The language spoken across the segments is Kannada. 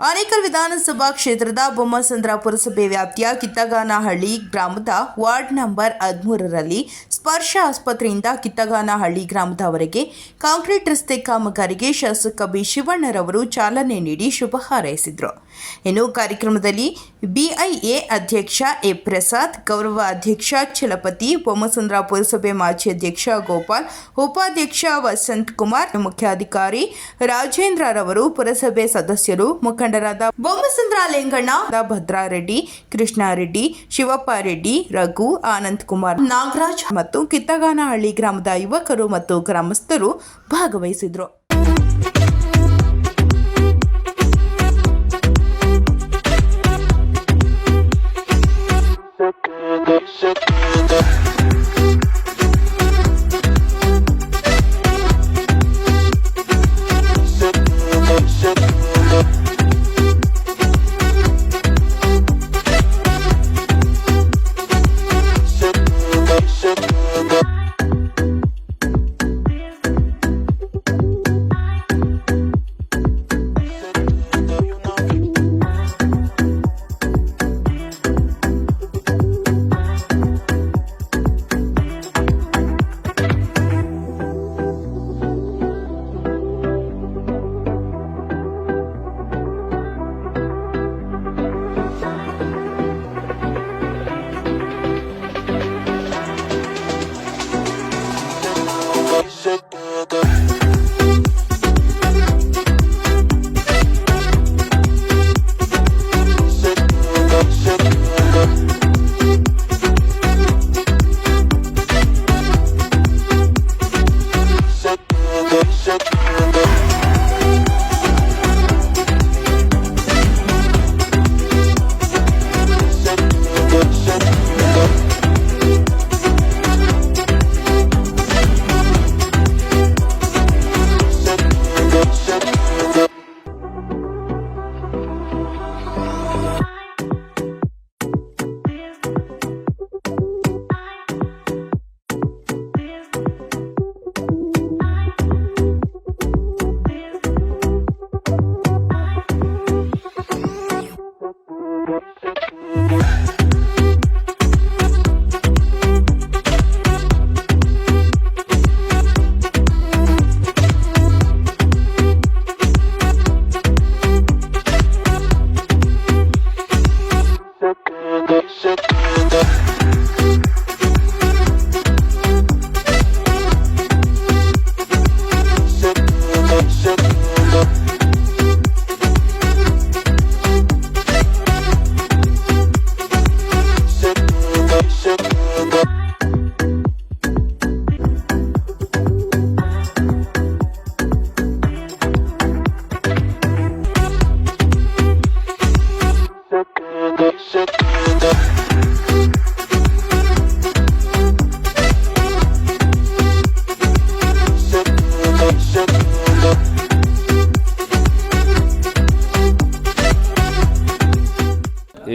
ಆನೇಕಲ್ ವಿಧಾನಸಭಾ ಕ್ಷೇತ್ರದ ಬೊಮ್ಮಸಂದ್ರ ಪುರಸಭೆ ವ್ಯಾಪ್ತಿಯ ಕಿತ್ತಗಾನಹಳ್ಳಿ ಗ್ರಾಮದ ವಾರ್ಡ್ ನಂಬರ್ ಹದಿಮೂರರಲ್ಲಿ ಸ್ಪರ್ಶ ಆಸ್ಪತ್ರೆಯಿಂದ ಕಿತ್ತಗಾನಹಳ್ಳಿ ಗ್ರಾಮದವರೆಗೆ ಕಾಂಕ್ರೀಟ್ ರಸ್ತೆ ಕಾಮಗಾರಿಗೆ ಶಾಸಕ ಬಿ ಶಿವಣ್ಣರವರು ಚಾಲನೆ ನೀಡಿ ಶುಭ ಹಾರೈಸಿದರು. ಇನ್ನು ಕಾರ್ಯಕ್ರಮದಲ್ಲಿ ಬಿಐಎ ಅಧ್ಯಕ್ಷ ಎ ಪ್ರಸಾದ್, ಗೌರವ ಅಧ್ಯಕ್ಷ ಚಲಪತಿ, ಬೊಮ್ಮಸಂದ್ರ ಪುರಸಭೆ ಮಾಜಿ ಅಧ್ಯಕ್ಷ ಗೋಪಾಲ್, ಉಪಾಧ್ಯಕ್ಷ ವಸಂತ್ ಕುಮಾರ್, ಮುಖ್ಯಾಧಿಕಾರಿ ರಾಜೇಂದ್ರರವರು, ಪುರಸಭೆ ಸದಸ್ಯರು ಮುಖಂಡರಾದ ಬೊಮ್ಮಸಂದ್ರ ಲಿಂಗಣ್ಣ, ಭದ್ರಾರೆಡ್ಡಿ, ಕೃಷ್ಣಾರೆಡ್ಡಿ ಶಿವಪ್ಪ ರೆಡ್ಡಿ ರಘು, ಆನಂದ್ ಕುಮಾರ್, ನಾಗರಾಜ್ ಮತ್ತು ಕಿತ್ತಗಾನಹಳ್ಳಿ ಗ್ರಾಮದ ಯುವಕರು ಮತ್ತು ಗ್ರಾಮಸ್ಥರು ಭಾಗವಹಿಸಿದ್ರು.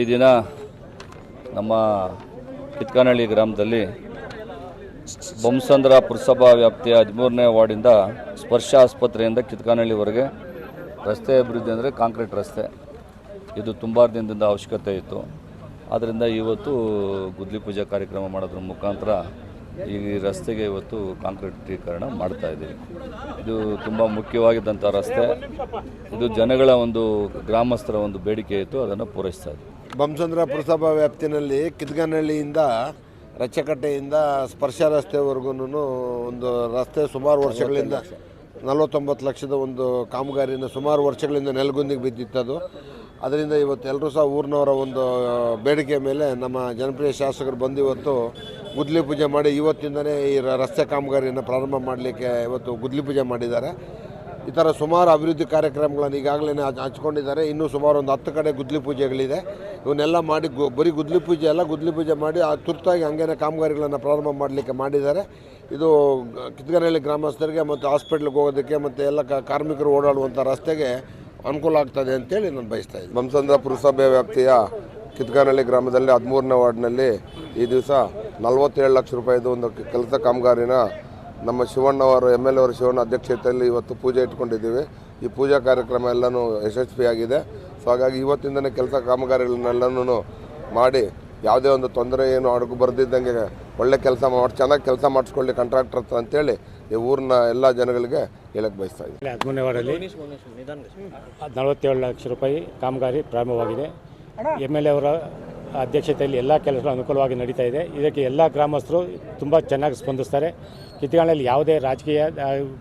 ಈ ದಿನ ನಮ್ಮ ಕಿತ್ಕಾನಹಳ್ಳಿ ಗ್ರಾಮದಲ್ಲಿ ಬೊಮ್ಮಸಂದ್ರ ಪುರಸಭಾ ವ್ಯಾಪ್ತಿಯ ಹದಿಮೂರನೇ ವಾರ್ಡಿಂದ ಸ್ಪರ್ಶ ಆಸ್ಪತ್ರೆಯಿಂದ ಕಿತ್ಕಾನಹಳ್ಳಿವರೆಗೆ ರಸ್ತೆ ಅಭಿವೃದ್ಧಿ ಅಂದರೆ ಕಾಂಕ್ರೀಟ್ ರಸ್ತೆ. ಇದು ತುಂಬ ದಿನದಿಂದ ಅವಶ್ಯಕತೆ ಇತ್ತು. ಆದ್ದರಿಂದ ಇವತ್ತು ಗುದ್ಲಿ ಪೂಜೆ ಕಾರ್ಯಕ್ರಮ ಮಾಡೋದ್ರ ಮುಖಾಂತರ ಈ ರಸ್ತೆಗೆ ಇವತ್ತು ಕಾಂಕ್ರೀಟೀಕರಣ ಮಾಡ್ತಾ ಇದ್ದೀವಿ. ಇದು ತುಂಬ ಮುಖ್ಯವಾಗಿದ್ದಂಥ ರಸ್ತೆ. ಇದು ಜನಗಳ ಒಂದು ಗ್ರಾಮಸ್ಥರ ಒಂದು ಬೇಡಿಕೆ ಇತ್ತು, ಅದನ್ನು ಪೂರೈಸ್ತಾ ಇದ್ದೀವಿ. ಬೊಮ್ಮಸಂದ್ರ ಪುರಸಭಾ ವ್ಯಾಪ್ತಿನಲ್ಲಿ ಕಿದ್ಗನಹಳ್ಳಿಯಿಂದ ರಚ್ಚಕಟ್ಟೆಯಿಂದ ಸ್ಪರ್ಶ ರಸ್ತೆವರೆಗೂ ಒಂದು ರಸ್ತೆ ಸುಮಾರು ವರ್ಷಗಳಿಂದ ನಲವತ್ತೊಂಬತ್ತು ಲಕ್ಷದ ಒಂದು ಕಾಮಗಾರಿನ ಸುಮಾರು ವರ್ಷಗಳಿಂದ ನೆಲಗುಂದಿಗೆ ಅದು. ಅದರಿಂದ ಇವತ್ತು ಎಲ್ಲರೂ ಸಹ ಊರಿನವರ ಒಂದು ಬೇಡಿಕೆ ಮೇಲೆ ನಮ್ಮ ಜನಪ್ರಿಯ ಶಾಸಕರು ಬಂದು ಇವತ್ತು ಗುದ್ಲಿ ಪೂಜೆ ಮಾಡಿ ಇವತ್ತಿಂದನೇ ಈ ರಸ್ತೆ ಕಾಮಗಾರಿಯನ್ನು ಪ್ರಾರಂಭ ಮಾಡಲಿಕ್ಕೆ ಇವತ್ತು ಗುದ್ಲಿ ಪೂಜೆ ಮಾಡಿದ್ದಾರೆ. ಈ ಥರ ಸುಮಾರು ಅಭಿವೃದ್ಧಿ ಕಾರ್ಯಕ್ರಮಗಳನ್ನು ಈಗಾಗಲೇ ಹಂಚ್ಕೊಂಡಿದ್ದಾರೆ. ಇನ್ನೂ ಸುಮಾರು ಒಂದು ಹತ್ತು ಕಡೆ ಗುದ್ಲಿ ಪೂಜೆಗಳಿದೆ. ಇವನ್ನೆಲ್ಲ ಮಾಡಿ ಗು ಬರೀ ಗುದ್ಲಿ ಪೂಜೆ ಎಲ್ಲ ಗುದ್ಲಿ ಪೂಜೆ ಮಾಡಿ ಆ ತುರ್ತಾಗಿ ಹಂಗೇನೆ ಕಾಮಗಾರಿಗಳನ್ನು ಪ್ರಾರಂಭ ಮಾಡಲಿಕ್ಕೆ ಮಾಡಿದ್ದಾರೆ. ಇದು ಕಿತ್ಗನಹಳ್ಳಿ ಗ್ರಾಮಸ್ಥರಿಗೆ ಮತ್ತು ಹಾಸ್ಪಿಟ್ಲಿಗೆ ಹೋಗೋದಕ್ಕೆ ಮತ್ತು ಎಲ್ಲ ಕಾರ್ಮಿಕರು ಓಡಾಡುವಂಥ ರಸ್ತೆಗೆ ಅನುಕೂಲ ಆಗ್ತದೆ ಅಂತೇಳಿ ನಾನು ಬಯಸ್ತಾ ಇದ್ದೀನಿ. ಮಮಸಂದ್ರ ಪುರಸಭೆ ವ್ಯಾಪ್ತಿಯ ಕಿತ್ಗಾನಹಳ್ಳಿ ಗ್ರಾಮದಲ್ಲಿ ಹದಿಮೂರನೇ ವಾರ್ಡ್ನಲ್ಲಿ ಈ ದಿವಸ ನಲವತ್ತೇಳು ಲಕ್ಷ ರೂಪಾಯಿದು ಒಂದು ಕೆಲಸ ಕಾಮಗಾರಿನ ನಮ್ಮ ಶಿವಣ್ಣವರು ಎಂ ಎಲ್ ಅವರು ಶಿವಣ್ಣ ಅಧ್ಯಕ್ಷತೆಯಲ್ಲಿ ಇವತ್ತು ಪೂಜೆ ಇಟ್ಕೊಂಡಿದ್ದೀವಿ. ಈ ಪೂಜಾ ಕಾರ್ಯಕ್ರಮ ಎಲ್ಲನೂ ಯಶಸ್ವಿಯಾಗಿದೆ. ಸೊ ಹಾಗಾಗಿ ಇವತ್ತಿಂದನೇ ಕೆಲಸ ಕಾಮಗಾರಿಗಳನ್ನೆಲ್ಲನೂ ಮಾಡಿ ಯಾವುದೇ ಒಂದು ತೊಂದರೆ ಏನು ಅಡುಗು ಬರೆದಿದ್ದಂಗೆ ಒಳ್ಳೆ ಕೆಲಸ ಮಾಡಿ ಚೆನ್ನಾಗಿ ಕೆಲಸ ಮಾಡಿಸ್ಕೊಳ್ಳಿ ಕಾಂಟ್ರಾಕ್ಟರ್ ಹತ್ರ ಅಂತೇಳಿ ಈ ಊರಿನ ಎಲ್ಲ ಜನಗಳಿಗೆ ಹೇಳಕ್ಕೆ ಬಯಸ್ತಾ ಇದ್ದೀನಿ. ಹದಿಮೂರನೇ ನಲವತ್ತೇಳು ಲಕ್ಷ ರೂಪಾಯಿ ಕಾಮಗಾರಿ ಪ್ರಾರಂಭವಾಗಿದೆ. ಎಂ ಎಲ್ ಎ ಅವರ ಅಧ್ಯಕ್ಷತೆಯಲ್ಲಿ ಎಲ್ಲ ಕೆಲಸಗಳು ಅನುಕೂಲವಾಗಿ ನಡೀತಾ ಇದೆ. ಇದಕ್ಕೆ ಎಲ್ಲ ಗ್ರಾಮಸ್ಥರು ತುಂಬ ಚೆನ್ನಾಗಿ ಸ್ಪಂದಿಸ್ತಾರೆ. ಕಿತ್ತಗಾಣಲ್ಲಿ ಯಾವುದೇ ರಾಜಕೀಯ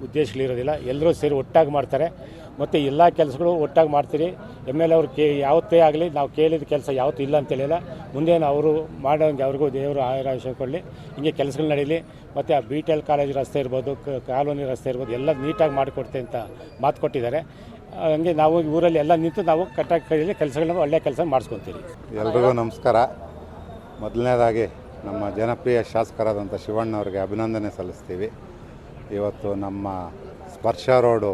ಉದ್ದೇಶಗಳಿರೋದಿಲ್ಲ. ಎಲ್ಲರೂ ಸೇರಿ ಒಟ್ಟಾಗಿ ಮಾಡ್ತಾರೆ. ಮತ್ತು ಎಲ್ಲ ಕೆಲಸಗಳು ಒಟ್ಟಾಗಿ ಮಾಡ್ತೀರಿ. ಎಂ ಎಲ್ ಅವ್ರು ಕೇ, ಯಾವತ್ತೇ ಆಗಲಿ ನಾವು ಕೇಳಿದ ಕೆಲಸ ಯಾವತ್ತೂ ಇಲ್ಲ ಅಂತೇಳಿಲ್ಲ ಮುಂದೇನು ಅವರು ಮಾಡೋಂಗೆ ಅವ್ರಿಗೂ ದೇವರು ಆಯುರಾಶ ಕೊಡಲಿ. ಹಿಂಗೆ ಕೆಲಸಗಳು ನಡೀಲಿ. ಮತ್ತು ಆ ಬಿ ಟಿ ಎಲ್ ಕಾಲೇಜ್ ರಸ್ತೆ ಇರ್ಬೋದು ಕಾಲೋನಿ ರಸ್ತೆ ಇರ್ಬೋದು, ಎಲ್ಲ ನೀಟಾಗಿ ಮಾಡಿಕೊಡ್ತೆ ಅಂತ ಮಾತು ಕೊಟ್ಟಿದ್ದಾರೆ. ಹಂಗೆ ನಾವು ಊರಲ್ಲಿ ಎಲ್ಲ ನಿಂತು ನಾವು ಕಟ್ಟಾಗಿ ಕೈಯಲ್ಲಿ ಕೆಲಸಗಳನ್ನ ಒಳ್ಳೆಯ ಕೆಲಸ ಮಾಡಿಸ್ಕೊತೀವಿ ಎಲ್ರಿಗೂ ನಮಸ್ಕಾರ. ಮೊದಲನೇದಾಗಿ ನಮ್ಮ ಜನಪ್ರಿಯ ಶಾಸಕರಾದಂಥ ಶಿವಣ್ಣವ್ರಿಗೆ ಅಭಿನಂದನೆ ಸಲ್ಲಿಸ್ತೀವಿ. ಇವತ್ತು ನಮ್ಮ ಸ್ಪರ್ಶ ರೋಡು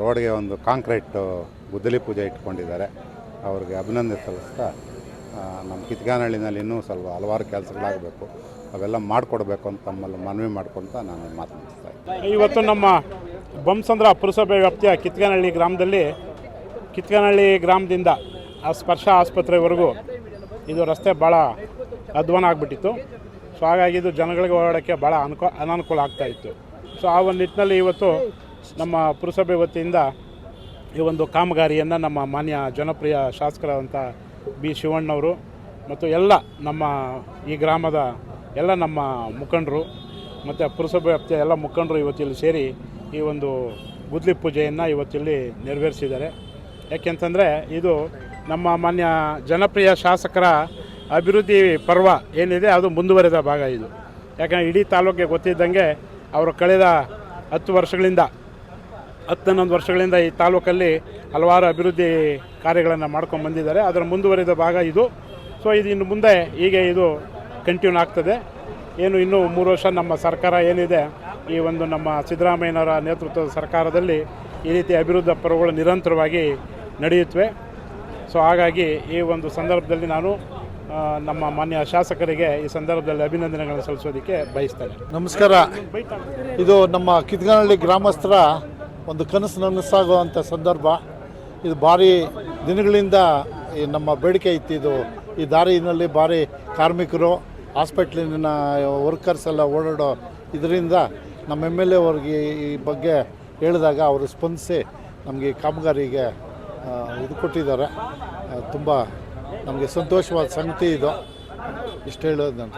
ರೋಡ್ಗೆ ಒಂದು ಕಾಂಕ್ರೀಟ್, ಗುದ್ದಲಿ ಪೂಜೆ ಇಟ್ಕೊಂಡಿದ್ದಾರೆ. ಅವ್ರಿಗೆ ಅಭಿನಂದನೆ ಸಲ್ಲಿಸ್ತಾ ನಮ್ಮ ಕಿತ್ಗಾನಹಳ್ಳಿನಲ್ಲಿ ಇನ್ನೂ ಸ್ವಲ್ಪ ಹಲವಾರು ಕೆಲಸಗಳಾಗಬೇಕು. ಅವೆಲ್ಲ ಮಾಡಿಕೊಡ್ಬೇಕು ಅಂತ ತಮ್ಮಲ್ಲಿ ಮನವಿ ಮಾಡ್ಕೊತ ನಾನು ಇದ್ದೀನಿ. ಇವತ್ತು ನಮ್ಮ ಬೊಮ್ಮಸಂದ್ರ ಪುರಸಭೆ ವ್ಯಾಪ್ತಿಯ ಕಿತ್ಗಾನಹಳ್ಳಿ ಗ್ರಾಮದಲ್ಲಿ, ಕಿತ್ಗಾನಹಳ್ಳಿ ಗ್ರಾಮದಿಂದ ಆ ಸ್ಪರ್ಶ ಆಸ್ಪತ್ರೆವರೆಗೂ ಇದು ರಸ್ತೆ ಭಾಳ ಅಧ್ವಾನ ಆಗಿಬಿಟ್ಟಿತ್ತು. ಸೊ ಹಾಗಾಗಿ ಇದು ಜನಗಳಿಗೆ ಓಡಾಡೋಕ್ಕೆ ಭಾಳ ಅನುಕೂ, ಅನಾನುಕೂಲ ಆಗ್ತಾ ಇತ್ತು. ಸೊ ಆ ಒಂದು ನಿಟ್ಟಿನಲ್ಲಿ ಇವತ್ತು ನಮ್ಮ ಪುರಸಭೆ ವತಿಯಿಂದ ಈ ಒಂದು ಕಾಮಗಾರಿಯನ್ನು ನಮ್ಮ ಮಾನ್ಯ ಜನಪ್ರಿಯ ಶಾಸಕರಾದಂಥ ಬಿ ಶಿವಣ್ಣವರು ಮತ್ತು ಎಲ್ಲ ನಮ್ಮ ಈ ಗ್ರಾಮದ ಎಲ್ಲ ನಮ್ಮ ಮುಖಂಡರು ಮತ್ತು ಪುರಸಭೆ ವ್ಯಾಪ್ತಿಯ ಎಲ್ಲ ಮುಖಂಡರು ಇವತ್ತಿಲ್ಲಿ ಸೇರಿ ಈ ಒಂದು ಗುದ್ಲಿ ಪೂಜೆಯನ್ನು ಇವತ್ತಿಲ್ಲಿ ನೆರವೇರಿಸಿದ್ದಾರೆ. ಯಾಕೆಂತಂದರೆ ಇದು ನಮ್ಮ ಮಾನ್ಯ ಜನಪ್ರಿಯ ಶಾಸಕರ ಅಭಿವೃದ್ಧಿ ಪರ್ವ ಏನಿದೆ ಅದು ಮುಂದುವರೆದ ಭಾಗ ಇದು. ಯಾಕಂದರೆ ಇಡೀ ತಾಲೂಕಿಗೆ ಗೊತ್ತಿದ್ದಂಗೆ ಅವರು ಕಳೆದ ಹತ್ತು ವರ್ಷಗಳಿಂದ ಹತ್ತು ಹನ್ನೊಂದು ವರ್ಷಗಳಿಂದ ಈ ತಾಲೂಕಲ್ಲಿ ಹಲವಾರು ಅಭಿವೃದ್ಧಿ ಕಾರ್ಯಗಳನ್ನು ಮಾಡ್ಕೊಂಡು ಬಂದಿದ್ದಾರೆ. ಅದರ ಮುಂದುವರಿದ ಭಾಗ ಇದು. ಸೊ ಇದು ಇನ್ನು ಮುಂದೆ ಹೀಗೆ ಇದು ಕಂಟಿನ್ಯೂ ಆಗ್ತದೆ. ಏನು ಇನ್ನೂ ಮೂರು ವರ್ಷ ನಮ್ಮ ಸರ್ಕಾರ ಏನಿದೆ, ಈ ಒಂದು ನಮ್ಮ ಸಿದ್ದರಾಮಯ್ಯನವರ ನೇತೃತ್ವದ ಸರ್ಕಾರದಲ್ಲಿ ಈ ರೀತಿ ಅಭಿವೃದ್ಧಿ ಪರ್ವಗಳು ನಿರಂತರವಾಗಿ ನಡೆಯುತ್ತವೆ. ಸೊ ಹಾಗಾಗಿ ಈ ಒಂದು ಸಂದರ್ಭದಲ್ಲಿ ನಾನು ನಮ್ಮ ಮಾನ್ಯ ಶಾಸಕರಿಗೆ ಈ ಸಂದರ್ಭದಲ್ಲಿ ಅಭಿನಂದನೆಗಳನ್ನು ಸಲ್ಲಿಸೋದಕ್ಕೆ ಬಯಸ್ತೇನೆ. ನಮಸ್ಕಾರ. ಇದು ನಮ್ಮ ಕಿತ್ಗನಹಳ್ಳಿ ಗ್ರಾಮಸ್ಥರ ಒಂದು ಕನಸು ನನಸಾಗುವಂಥ ಸಂದರ್ಭ. ಇದು ಭಾರಿ ದಿನಗಳಿಂದ ಈ ನಮ್ಮ ಬೇಡಿಕೆ ಇತ್ತು. ಇದು ಈ ದಾರಿನಲ್ಲಿ ಭಾರಿ ಕಾರ್ಮಿಕರು, ಹಾಸ್ಪಿಟ್ಲಿನ ವರ್ಕರ್ಸ್ ಎಲ್ಲ ಓಡಾಡೋ ಇದರಿಂದ ನಮ್ಮ ಎಂ ಎಲ್ ಎ ಈ ಬಗ್ಗೆ ಹೇಳಿದಾಗ ಅವರು ಸ್ಪಂದಿಸಿ ನಮಗೆ ಕಾಮಗಾರಿಗೆ ಇದು ಕೊಟ್ಟಿದ್ದಾರೆ. ತುಂಬ ನಮಗೆ ಸಂತೋಷವಾದ ಸಂಗತಿ ಇದು. ಇಷ್ಟು ಹೇಳೋದು ನಾನು